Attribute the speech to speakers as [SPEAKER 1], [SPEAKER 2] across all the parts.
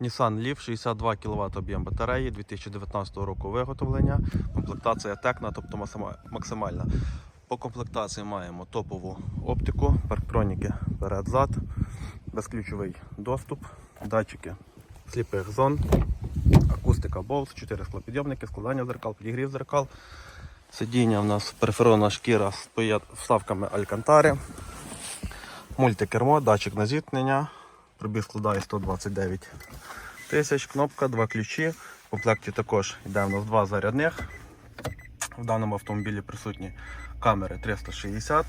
[SPEAKER 1] Nissan Leaf 62 кВт об'єм батареї 2019 року виготовлення. Комплектація Tecna, тобто максимальна. По комплектації маємо топову оптику, парктроніки перед-зад, безключовий доступ, датчики сліпих зон, акустика Bose, 4 склопідйомники, складання зеркал, підігрів зеркал. Сидіння у нас перферована шкіра з вставками Алькантари. Мультикермо, датчик на зіткнення. Пробіг складає 129 тисяч. Кнопка, два ключі. В комплекті також йде у нас два зарядних. В даному автомобілі присутні камери 360.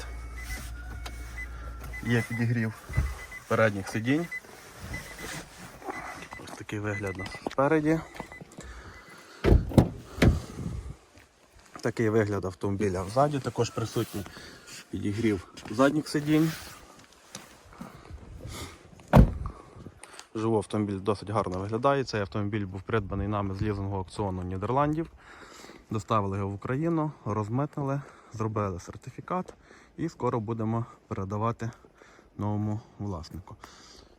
[SPEAKER 1] Є підігрів передніх сидінь. Ось такий вигляд нас спереді. Такий вигляд автомобіля взаді. Також присутній підігрів задніх сидінь. Живий автомобіль досить гарно виглядає. Цей автомобіль був придбаний нами з лізингового аукціону Нідерландів. Доставили його в Україну, розмитнили, зробили сертифікат і скоро будемо передавати новому власнику.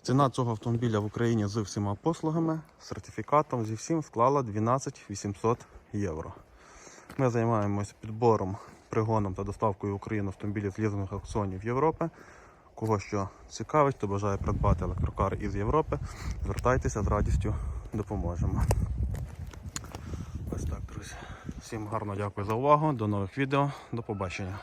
[SPEAKER 1] Ціна цього автомобіля в Україні з всіма послугами, сертифікатом зі всім склала 12 800 євро. Ми займаємося підбором, пригоном та доставкою в Україну автомобілів з лізингових аукціонів Європи. Кого що цікавить, хто бажає придбати електрокар із Європи, звертайтеся з радістю допоможемо. Ось так, друзі. Всім гарно дякую за увагу. До нових відео. До побачення.